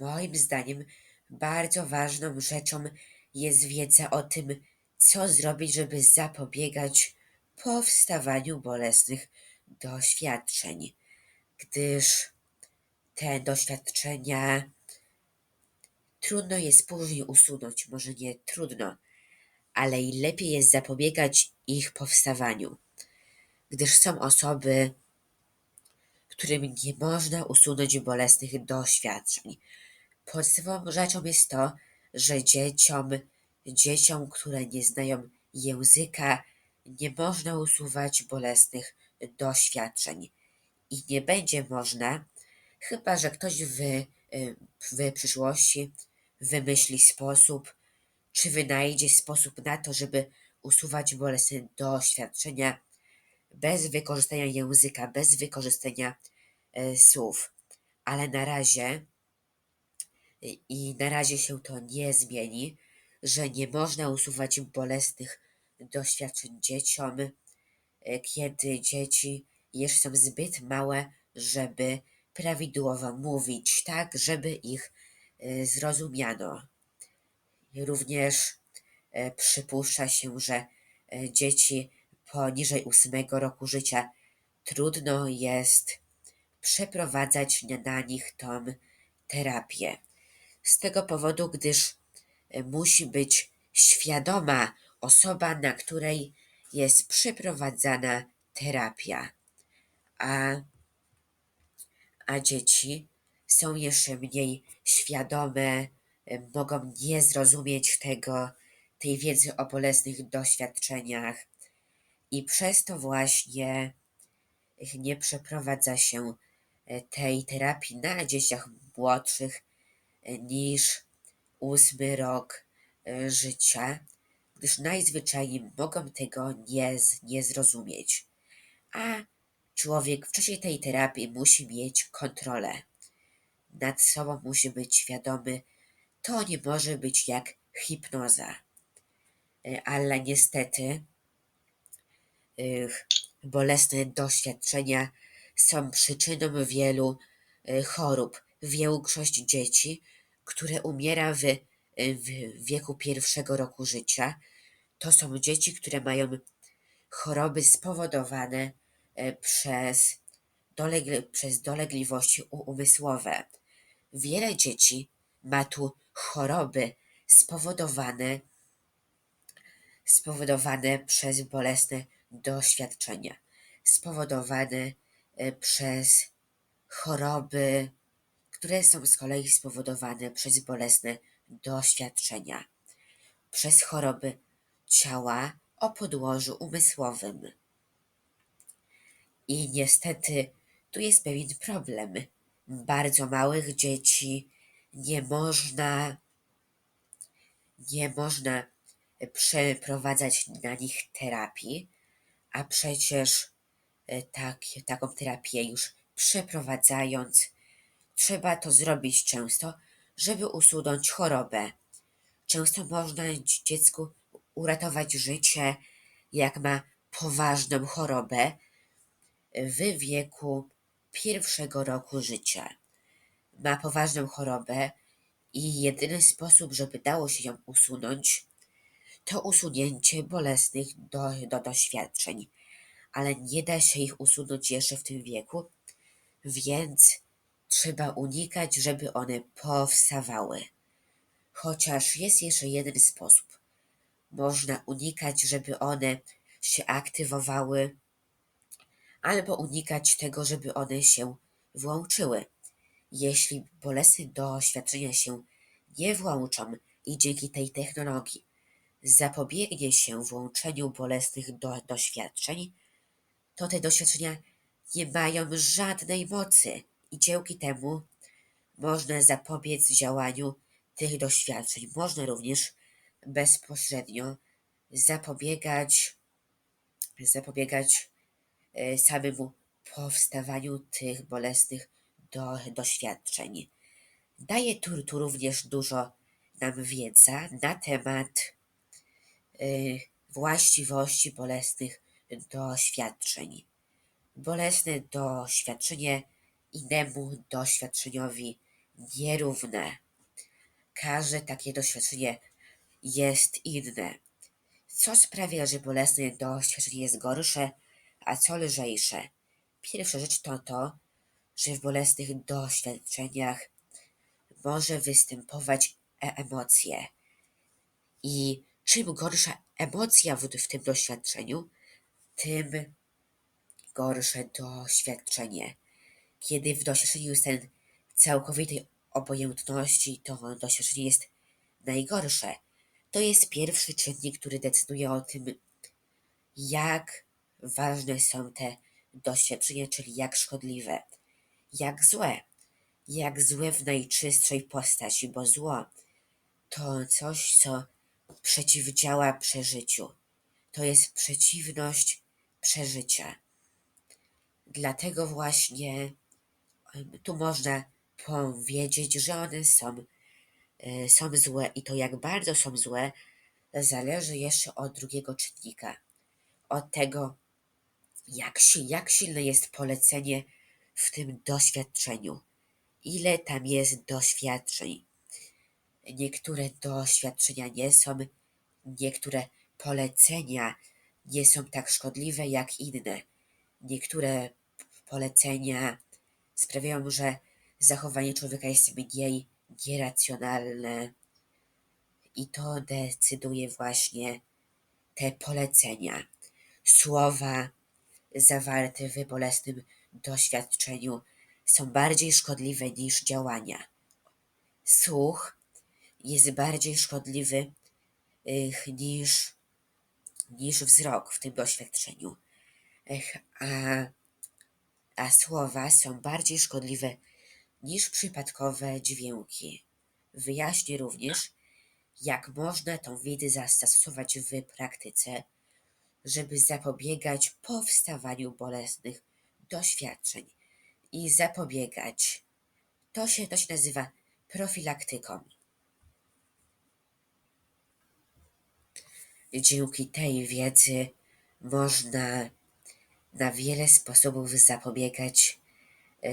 Moim zdaniem bardzo ważną rzeczą jest wiedza o tym, co zrobić, żeby zapobiegać powstawaniu bolesnych doświadczeń, gdyż te doświadczenia trudno jest później usunąć, może nie trudno, ale i lepiej jest zapobiegać ich powstawaniu, gdyż są osoby, którym nie można usunąć bolesnych doświadczeń. Podstawową rzeczą jest to, że dzieciom, dzieciom, które nie znają języka, nie można usuwać bolesnych doświadczeń. I nie będzie można, chyba że ktoś w, w przyszłości wymyśli sposób, czy wynajdzie sposób na to, żeby usuwać bolesne doświadczenia bez wykorzystania języka, bez wykorzystania e, słów. Ale na razie i na razie się to nie zmieni, że nie można usuwać bolesnych doświadczeń dzieciom, e, kiedy dzieci jeszcze są zbyt małe, żeby prawidłowo mówić, tak, żeby ich e, zrozumiano. Również e, przypuszcza się, że dzieci poniżej ósmego roku życia trudno jest przeprowadzać na nich tą terapię. Z tego powodu, gdyż e, musi być świadoma osoba, na której jest przeprowadzana terapia. A, a dzieci są jeszcze mniej świadome, e, mogą nie zrozumieć tego, tej wiedzy o bolesnych doświadczeniach i przez to właśnie nie przeprowadza się e, tej terapii na dzieciach młodszych niż ósmy rok e, życia, gdyż najzwyczajniej mogą tego nie, nie zrozumieć. A człowiek w czasie tej terapii musi mieć kontrolę. Nad sobą musi być świadomy. To nie może być jak hipnoza. E, ale niestety bolesne doświadczenia są przyczyną wielu e, chorób. Większość dzieci które umiera w, w wieku pierwszego roku życia, to są dzieci, które mają choroby spowodowane e, przez, dolegle, przez dolegliwości umysłowe. Wiele dzieci ma tu choroby spowodowane, spowodowane przez bolesne doświadczenia, spowodowane e, przez choroby które są z kolei spowodowane przez bolesne doświadczenia, przez choroby ciała o podłożu umysłowym. I niestety tu jest pewien problem. Bardzo małych dzieci nie można nie można przeprowadzać na nich terapii, a przecież e, tak, taką terapię już przeprowadzając Trzeba to zrobić często, żeby usunąć chorobę. Często można dziecku uratować życie, jak ma poważną chorobę w wieku pierwszego roku życia. Ma poważną chorobę i jedyny sposób, żeby dało się ją usunąć, to usunięcie bolesnych do, do doświadczeń, ale nie da się ich usunąć jeszcze w tym wieku, więc Trzeba unikać, żeby one powstawały. Chociaż jest jeszcze jeden sposób. Można unikać, żeby one się aktywowały, albo unikać tego, żeby one się włączyły. Jeśli bolesne doświadczenia się nie włączą i dzięki tej technologii zapobiegnie się włączeniu bolesnych do, doświadczeń, to te doświadczenia nie mają żadnej mocy i dzięki temu można zapobiec działaniu tych doświadczeń. Można również bezpośrednio zapobiegać, zapobiegać e, samemu powstawaniu tych bolesnych do, doświadczeń. Daje tu, tu również dużo nam wiedza na temat y, właściwości bolesnych doświadczeń. Bolesne doświadczenie innemu doświadczeniowi nierówne. Każde takie doświadczenie jest inne. Co sprawia, że bolesne doświadczenie jest gorsze, a co lżejsze? Pierwsza rzecz to to, że w bolesnych doświadczeniach może występować e emocje. I czym gorsza emocja w, w tym doświadczeniu, tym gorsze doświadczenie. Kiedy w doświadczeniu ten całkowitej obojętności, to doświadczenie jest najgorsze. To jest pierwszy czynnik, który decyduje o tym, jak ważne są te doświadczenia, czyli jak szkodliwe, jak złe, jak złe w najczystszej postaci, bo zło to coś, co przeciwdziała przeżyciu. To jest przeciwność przeżycia. Dlatego właśnie tu można powiedzieć, że one są, e, są złe i to jak bardzo są złe zależy jeszcze od drugiego czynnika. Od tego, jak, jak silne jest polecenie w tym doświadczeniu. Ile tam jest doświadczeń. Niektóre doświadczenia nie są, niektóre polecenia nie są tak szkodliwe jak inne. Niektóre polecenia sprawiają, że zachowanie człowieka jest mniej nieracjonalne i to decyduje właśnie te polecenia. Słowa zawarte w bolesnym doświadczeniu są bardziej szkodliwe niż działania. Słuch jest bardziej szkodliwy niż, niż wzrok w tym doświadczeniu. A, a słowa są bardziej szkodliwe niż przypadkowe dźwięki. Wyjaśnię również, jak można tą wiedzę zastosować w praktyce, żeby zapobiegać powstawaniu bolesnych doświadczeń i zapobiegać. To się, to się nazywa profilaktyką. Dzięki tej wiedzy można na wiele sposobów zapobiegać e,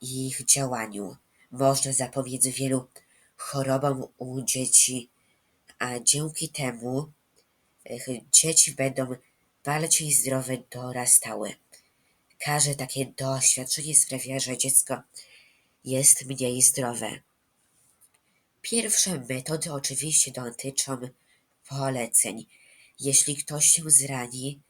ich działaniu. Można zapobiec wielu chorobom u dzieci, a dzięki temu e, dzieci będą bardziej zdrowe dorastały. Każde takie doświadczenie sprawia, że dziecko jest mniej zdrowe. Pierwsze metody oczywiście dotyczą poleceń. Jeśli ktoś się zrani,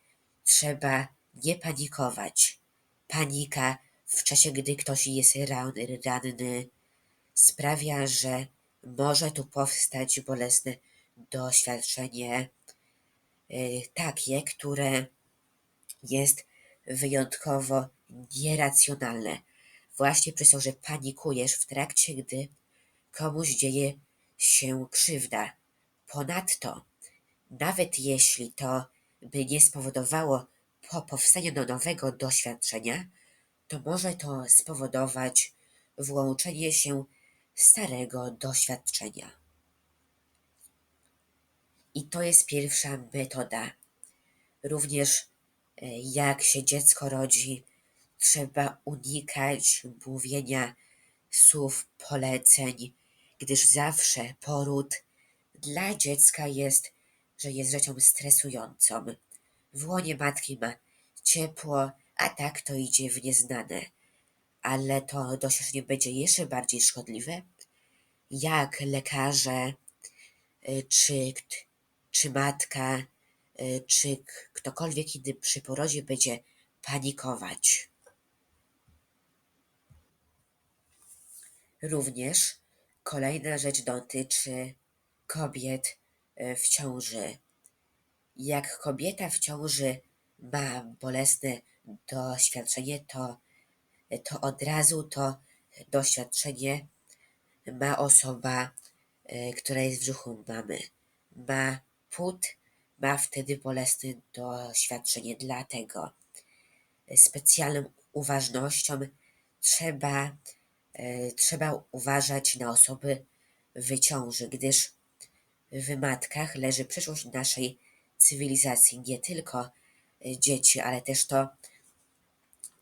trzeba nie panikować. Panika w czasie, gdy ktoś jest ranny, sprawia, że może tu powstać bolesne doświadczenie, y, takie, które jest wyjątkowo nieracjonalne. Właśnie przez to, że panikujesz w trakcie, gdy komuś dzieje się krzywda. Ponadto, nawet jeśli to by nie spowodowało po powstaniu nowego doświadczenia, to może to spowodować włączenie się starego doświadczenia. I to jest pierwsza metoda. Również e, jak się dziecko rodzi, trzeba unikać mówienia słów poleceń, gdyż zawsze poród dla dziecka jest, że jest rzeczą stresującą. W łonie matki ma ciepło, a tak to idzie w nieznane. Ale to doświadczenie będzie jeszcze bardziej szkodliwe, jak lekarze, y, czy, czy matka, y, czy ktokolwiek inny przy porodzie będzie panikować. Również kolejna rzecz dotyczy kobiet y, w ciąży. Jak kobieta w ciąży ma bolesne doświadczenie, to, to od razu to doświadczenie ma osoba, e, która jest w brzuchu mamy. Ma płód, ma wtedy bolesne doświadczenie. Dlatego specjalną uważnością trzeba, e, trzeba uważać na osoby w ciąży, gdyż w matkach leży przyszłość naszej cywilizacji, nie tylko e, dzieci, ale też to,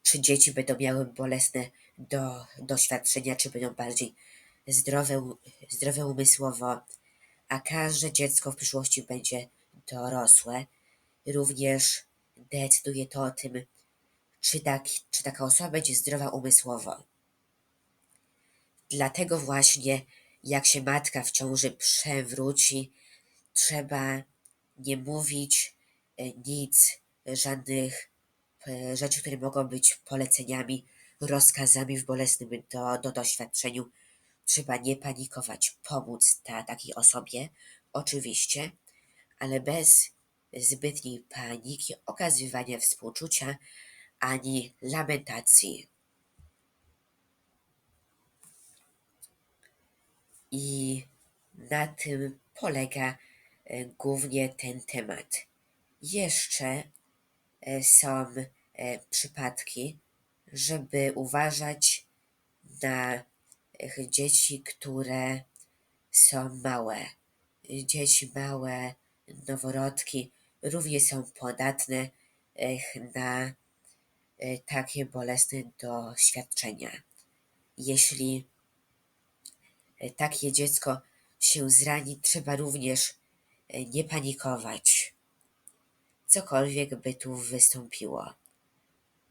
czy dzieci będą miały bolesne do, doświadczenia, czy będą bardziej zdrowe, zdrowe umysłowo, a każde dziecko w przyszłości będzie dorosłe. Również decyduje to o tym, czy, tak, czy taka osoba będzie zdrowa umysłowo. Dlatego właśnie, jak się matka w ciąży przewróci, trzeba nie mówić e, nic, żadnych e, rzeczy, które mogą być poleceniami, rozkazami w bolesnym do, do doświadczeniu. Trzeba nie panikować, pomóc ta, takiej osobie, oczywiście, ale bez zbytniej paniki, okazywania współczucia ani lamentacji. I na tym polega głównie ten temat. Jeszcze e, są e, przypadki, żeby uważać na e, dzieci, które są małe. Dzieci małe, noworodki również są podatne e, na e, takie bolesne doświadczenia. Jeśli e, takie dziecko się zrani, trzeba również e, nie panikować. Cokolwiek by tu wystąpiło.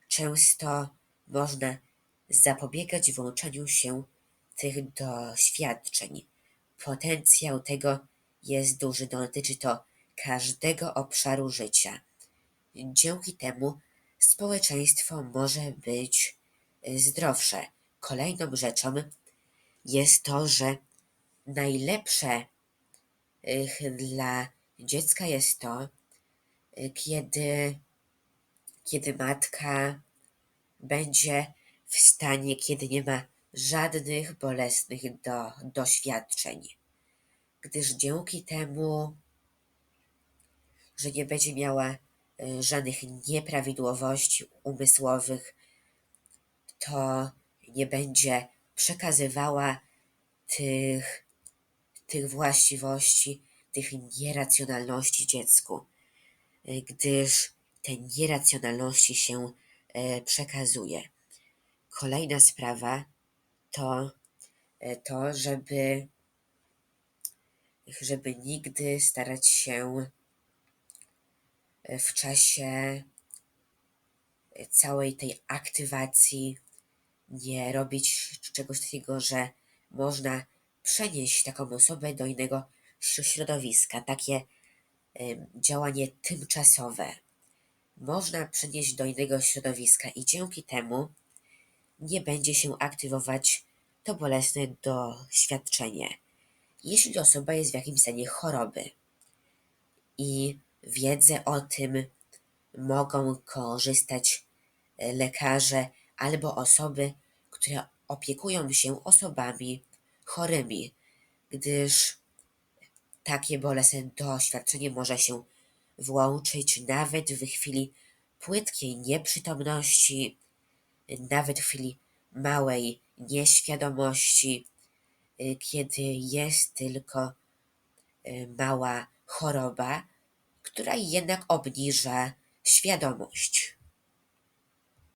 Często można zapobiegać włączaniu się tych doświadczeń. Potencjał tego jest duży, dotyczy to każdego obszaru życia. Dzięki temu społeczeństwo może być zdrowsze. Kolejną rzeczą jest to, że najlepsze dla dziecka jest to, e, kiedy, kiedy matka będzie w stanie, kiedy nie ma żadnych bolesnych do, doświadczeń. Gdyż dzięki temu, że nie będzie miała y, żadnych nieprawidłowości umysłowych, to nie będzie przekazywała tych, tych właściwości, tych nieracjonalności dziecku, y, gdyż te nieracjonalności się e, przekazuje. Kolejna sprawa to e, to, żeby, żeby nigdy starać się w czasie całej tej aktywacji nie robić czegoś takiego, że można przenieść taką osobę do innego śro- środowiska. Takie działanie tymczasowe można przenieść do innego środowiska i dzięki temu nie będzie się aktywować to bolesne doświadczenie. Jeśli osoba jest w jakimś stanie choroby i wiedzę o tym mogą korzystać e, lekarze albo osoby, które opiekują się osobami chorymi, gdyż takie bolesne doświadczenie może się włączyć nawet w chwili płytkiej nieprzytomności, nawet w chwili małej nieświadomości, kiedy jest tylko y, mała choroba, która jednak obniża świadomość.